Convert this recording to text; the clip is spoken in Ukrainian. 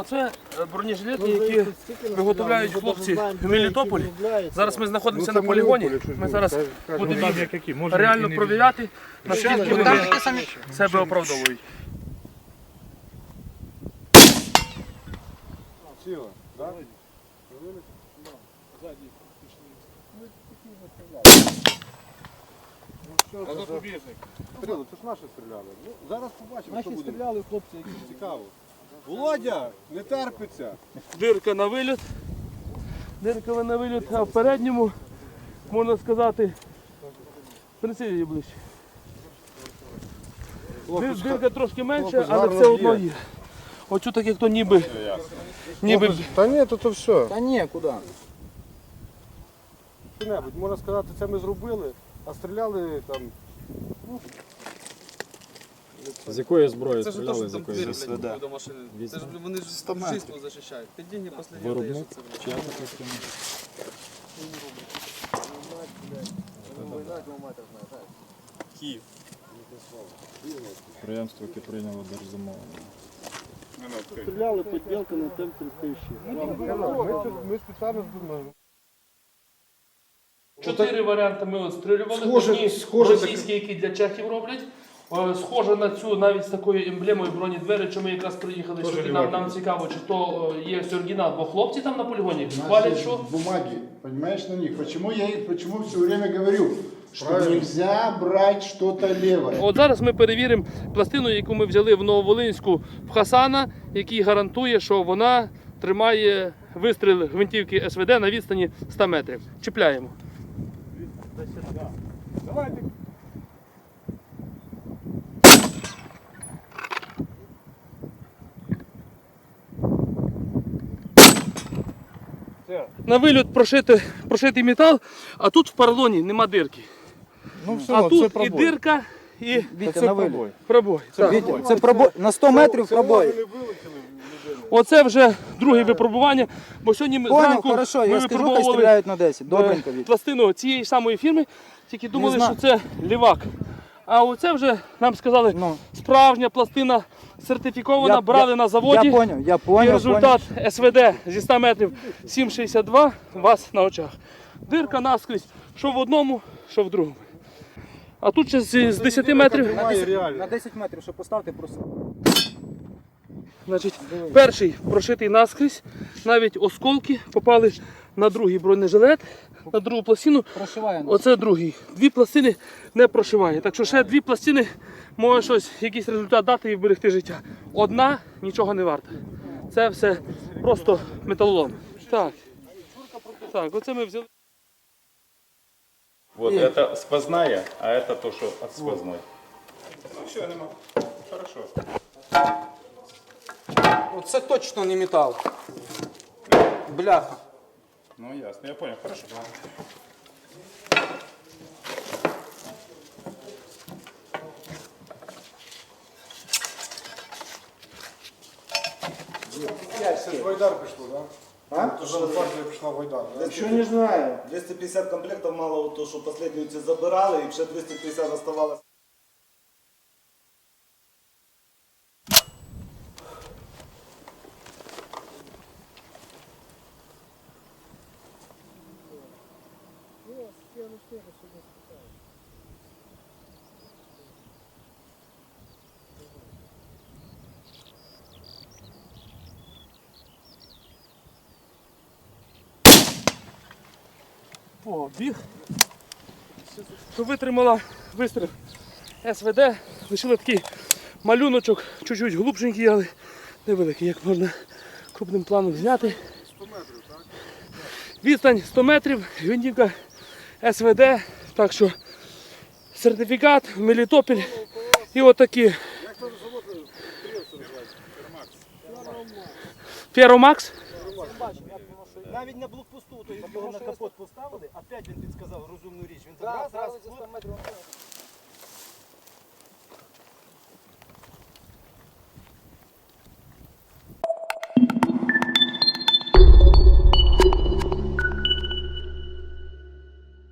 Оце е, бронежилети, які виготовляють хлопці в Мелітополі. Зараз ми знаходимося на полігоні. Ми зараз будемо їх реально провіряти, наскільки вони себе оправдовують. Сила, да? Стріли, це ж наші стріляли. Ну, зараз побачимо, що буде. стріляли хлопці, які Цікаво. Володя, не терпиться. Дирка на виліт. Дирка на виліт, а в передньому, можна сказати, принеси її ближче. Дир- Дирка трошки менша, але все одно є. Оцю так як то ніби. ніби Та ні, то, то все. Та ні, куди? Можна сказати, це ми зробили, а стріляли там. З якої зброї Це ж то, стріляли, що з там якої двері, СВД? до машини. Це ж, вони ж жизнь захищають. Ти деньги последні даєш, Виробник? це, блядь. Київ. Підприємство, яке прийняло держзамовлення. Стріляли поділки на тим. Чотири варіанти ми отстрілювали. Схоже- Одні схоже російські, які для чехів роблять. Е, Схоже на цю навіть з такою емблемою бронедвері, що ми якраз приїхали сюди. Нам, нам цікаво, чи то е, є оригінал, бо хлопці там на полігоні хвалять, що бумаги, понимаешь, на них. Почему я и почему все время говорю, что Правильно. нельзя брать что-то левое. От зараз ми перевіримо пластину, яку ми взяли в Нововолинську в Хасана, який гарантує, що вона тримає вистріл гвинтівки СВД на відстані 100 метрів. Чіпляємо. На вильот прошити, прошитий метал, а тут в поролоні нема дирки. Ну все, а тут і дирка, і Вітя, на виліт. пробой. Так. Вітя, це пробой. На 100 метрів пробой. Оце вже друге випробування, бо сьогодні ми Понял, зранку хорошо, ми я скажу, хай випробовували стріляють на 10. Добренько, е, Вітя. пластину цієї самої фірми, тільки думали, знаю. що це лівак. А оце вже нам сказали, Ну. справжня пластина сертифікована, Я- брали я- на заводі. Я поняв, я І поняв. результат СВД зі 100 метрів 7,62 у вас на очах. Дирка наскрізь, що в одному, що в другому. А тут ще з, з 10 метрів, Тримає На 10 метрів, що поставте просто. значить, перший прошитий наскрізь, навіть осколки попали на другий бронежилет, на другу пластину. Прошиває. Оце другий. Дві пластини не прошиває. Так що ще дві пластини може щось, якийсь результат дати і вберегти життя. Одна нічого не варта. Це все просто металолом. Так. Так, оце ми взяли. Вот это сквозная, а это то, что от сквозной. Все, нема. Хорошо. Оце точно не метал. Бляха. Ну ясно, я понял, хорошо. Це ж Вайдар пішло, так? А? То, що партія пішла в Вайдар. да? Еще не знаю. 250 комплектів мало то, що останню ці забирали, і ще 250 оставалось. О, біг. Витримала вистріл СВД. Лишили такий малюночок, чуть-чуть глубшенький, але невеликий, як можна крупним планом зняти. 100 метрів, так? Відстань 100 метрів, гвинтівка СВД. Так що сертифікат, Мелітопіль і отакі. Феромакс. Навіть на блокпосту, то його на капот поставили, опять він підсказав розумну річ. Він так раз, раз,